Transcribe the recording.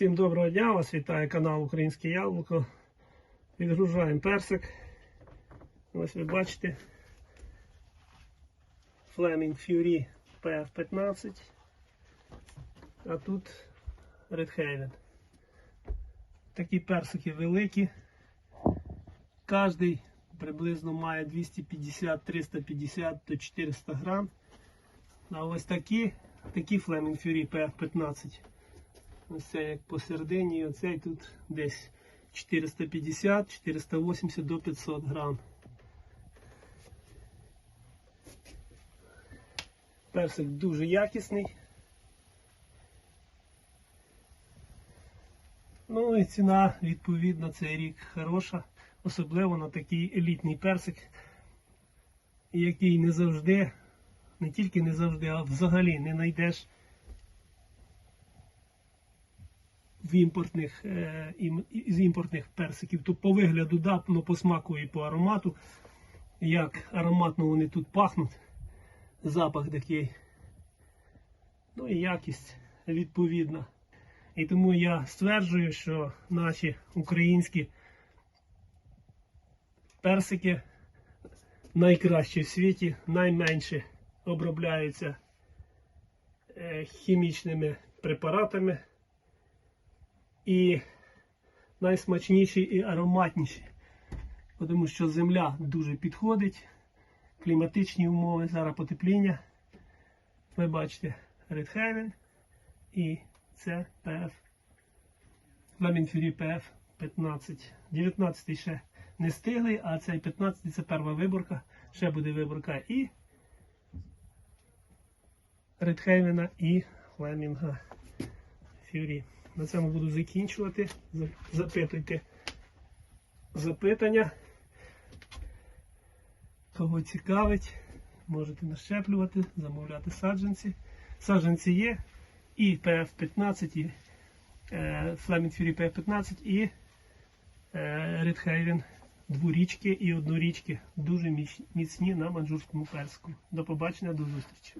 Всім доброго дня, вас вітає канал Українське Яблуко. Відгружаємо персик. Ось ви бачите. Fleming Fury PF15. А тут Red Haven. Такі персики великі. Кожний приблизно має 250, 350 до 400 грам. А ось такі, такі Fleming Fury PF15. Ось це як посередині, і оцей тут десь 450, 480 до 500 грам. Персик дуже якісний. Ну і ціна відповідно цей рік хороша, особливо на такий елітний персик, який не завжди, не тільки не завжди, а взагалі не знайдеш в імпортних, е, з імпортних персиків. То по вигляду да, ну, по смаку і по аромату. Як ароматно вони тут пахнуть. Запах такий. Ну і якість відповідна. І тому я стверджую, що наші українські персики найкращі в світі, найменше обробляються е, хімічними препаратами і найсмачніші і ароматніші. Тому що земля дуже підходить, кліматичні умови, зараз потепління. Ви бачите Haven і це Flaming Fury PF 15. 19 ще не стиглий, а цей 15 це перша виборка. Ще буде виборка і Haven і Flaming Fury. На цьому буду закінчувати. Запитуйте запитання. Кого цікавить, можете нащеплювати, замовляти саджанці. Саджанці є і PF15, і е, Flaming Fury PF15, і е, Red Haven дворічки і однорічки. Дуже міцні на манджурському персику. До побачення, до зустрічі.